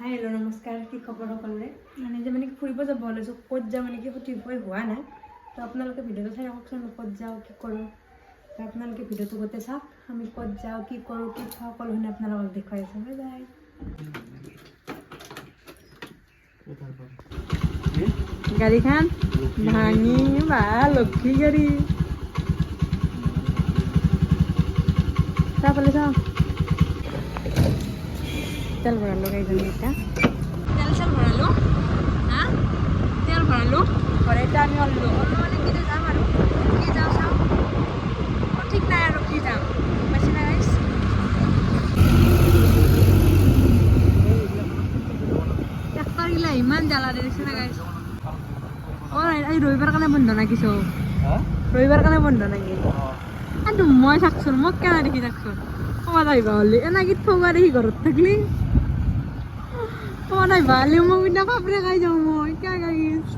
High, hello' নমস্কাৰ, কি খবৰ সকলোৰে? মানে যে মানে ফুৰিব যাব ওলাইছোঁ, ক'ত যাওঁ মানে কি সঠিক হৈ হোৱা নাই। তো আপোনালোকে ভিডিঅ'টো চাই মই ক'ত যাওঁ, কি কৰোঁ। আপোনালোকে ভিডিঅ'টো গোটেই চাওক, আমি ক'ত যাওঁ, কি কৰোঁ, কি খাওঁ, সকলোখিনি আপোনালোকক দেখুৱাই আছোঁ। Bye bye. গাড়ীখন ভাঙি বা লক্ষী গাড়ী। চাওঁ তেল ভৰালোঁ গাড়ীজনী এতিয়া তেল চেল ভৰালোঁ হা তেল ভৰালোঁ ভৰাই এতিয়া আমি অল্লো মানে কি যাম আৰু কি যাওঁ চাওঁ অ, ঠিক নাই আৰু কি যাম পাইছে না গাইছ ট্ৰেক্টৰগিলা ইমান জ্বালা দিছে না গাইছ অ আজি ৰবিবাৰ কাৰণে বন্ধ না কিছু ৰবিবাৰ কাৰণে বন্ধ নেকি? আৰু মই থাকছোন মোক কেনে দেখি থাকছোন ক'বাত আহিবা হ'লি। এনেকে থবা দেখি ঘৰত থাকলি। ক'বাত আহিবা হ'লি মোক এতিয়া বাপৰে খাই যাওঁ মই কিয় গাইছ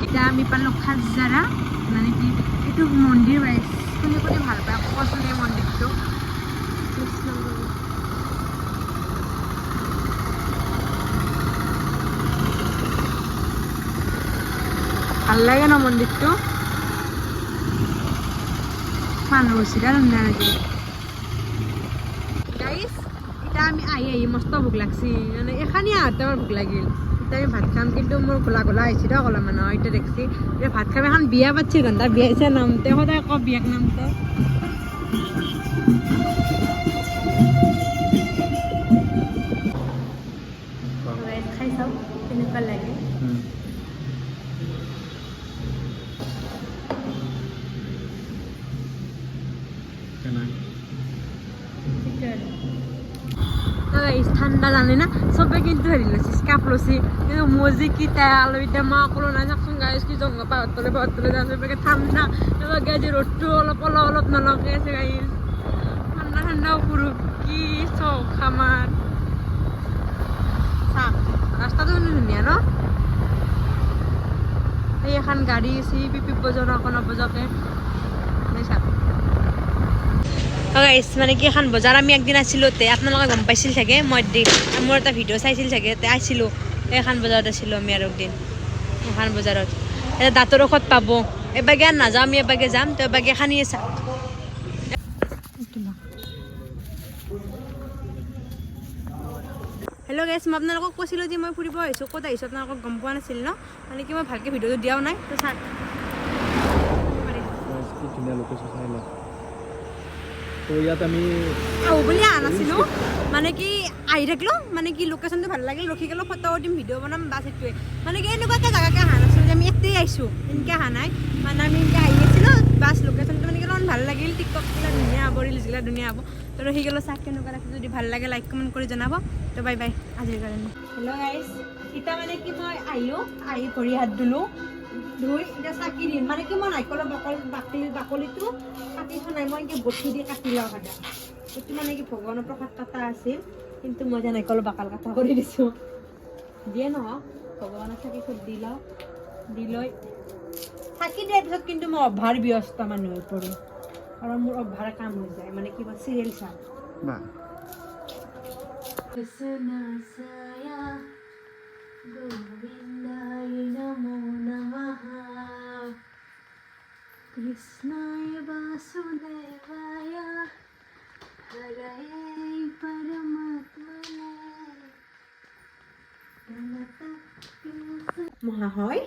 এতিয়া আমি পালোঁ খাজাৰা মানে কি এইটো মন্দিৰ পাইছ কোনে কোনে ভালো পায় ক'বচোন এই মন্দিৰটো কৃষ্ণ গুৰু। ভালো লাগে ন মন্দিৰটো মানুহ হৈছিলে ধুনীয়া লাগে গাইছ এতিয়া আমি আহি আহি মস্ত ভোক লাগছি। মানে এখানি আহোঁতে ভোক লাগিল। এতিয়া আমি ভাত খাম, কিন্তু মোৰ গোলা আহিছে দিয়ক অলপ মানে এতিয়া দেখছি। এতিয়া ভাত খাম, এখন বিয়া পাতিছে ঘণ্টা বিয়া হৈছে নামতে সদায় কওঁ বিয়াক নামতে খাই চাওঁ, কেনেকুৱা লাগে। ঠাণ্ডা জানে না, চবে কিন্তু হেৰি লৈছে স্কাফ লৈছে কিন্তু যে কি তাই আলু এতিয়া মা ক'লো নাই চাকচোন গাইছ কি জংঘ পাহৰ তলে পাহৰ তলে যাওঁ, চবে ঠাণ্ডা এবার গাইছে ৰ'দটো অলপ অলপ অলপ নলগে আছে গাইছ ঠাণ্ডা ঠাণ্ডা উপৰু কি চখ আমাৰ। চাওক ৰাস্তাটো কিন্তু ধুনীয়া ন? এই এখন গাড়ী আছে পিপি বজাৰৰ অকণ বজাকে চাওক মানে কি এখন বজাৰ আমি একদিন আছিলোঁ তে আপোনালোকে গম পাইছিল চাগে? মই মোৰ এটা ভিডিঅ' চাইছিল চাগে তে আছিলোঁ। এইখন বজাৰত আছিলোঁ আমি আৰু একদিন। এখন বজাৰত। এতিয়া দাঁতৰ ঔষধ পাব। এবাগে আৰু নাযাওঁ আমি এবাগে যাম তো এবাগে খানিয়ে চাম হেল্ল' গেছ মই আপোনালোকক কৈছিলোঁ যে মই ফুৰিব আহিছোঁ। ক'ত আহিছোঁ আপোনালোকক গম পোৱা নাছিল ন? মানে কি মই ভালকৈ ভিডিঅ'টো দিয়াও নাই তো চাওক তো ইয়াত আমি আহো বুলি অহা নাছিলোঁ মানে কি আহি থাকিলোঁ মানে কি লোকেশ্যনটো ভালো লাগিল ৰখি গ'লোঁ ফটো উঠিম ভিডিঅ' বনাম বাছ সেইটোৱে। মানে কি এনেকুৱাকৈ জেগাকৈ অহা নাছিলোঁ যে আমি ইয়াতেই আহিছোঁ এনেকৈ অহা নাই। মানে আমি এনেকৈ আহি আছিলোঁ বাছ লোকেশ্যনটো মানে কি অলপমান ভালো লাগিল টিকটকগিলা ধুনীয়া হ'ব ৰিলচগিলা ধুনীয়া হ'ব। তো ৰখি গ'লোঁ চাওক কেনেকুৱা লাগিছে যদি ভালো লাগে লাইক কমেণ্ট কৰি জনাব। তো বাই বাই আজিৰ কাৰণে। হেল্ল' গাইছ এতিয়া মানে কি মই আহিলোঁ আহি ভৰি হাত ধুলোঁ ধুই এতিয়া চাকি দিম। মানে কি মই নাৰিকলৰ বাকলি বাকলি বাকলিটো কাটিখন নাই মই এনেকৈ দি কাটি লওঁ সদায়। এইটো মানে কি ভগৱানৰ প্ৰসাদ কাটা আছিল কিন্তু মই যে নাৰিকলৰ বাকাল কথা কৰি দিছোঁ। দিয়ে নহওক ভগৱানৰ থাকি খুব দি লওঁ দি লৈ থাকি দিয়াৰ পিছত কিন্তু মই অভাৰ ব্যস্ত মানুহ হৈ পৰোঁ কাৰণ মোৰ অভাৰ কাম হৈ যায় মানে কিবা চিৰিয়েল চাওঁ। গোবিন্দায় কৃষ্ণ वासुदेवाय हरये परमात्मने মহাশয়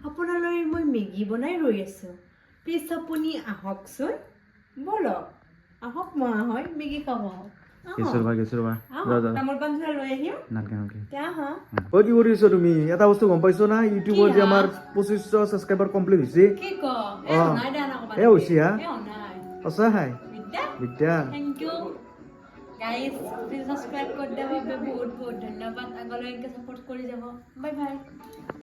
আপোনালৈ মই মেগী বনাই ৰৈ আছোঁ প্লিজ আপুনি আহকচোন বলক আহক মহাশয় মেগী খাব আহক গেছৰ বা গেছৰ বা আহক যা যা তামোল পাণ দুটা লৈ আহিম নালকে নালকে এতিয়া আহক অ কি কৰি আছ তুমি এটা বস্তু গম পাইছ না ইউটিউবত যে আমাৰ পঁচিছশ ছাবস্ক্ৰাইবাৰ কমপ্লিট হৈছে কি ক এ অ। হ্যাঁ সঁচা হাই বিদ্যা thank you guys please subscribe কৰি দিয়া বাবে বহুত বহুত ধন্যবাদ আগলৈ এনেকৈ ছাপোৰ্ট কৰি যাব বাই বাই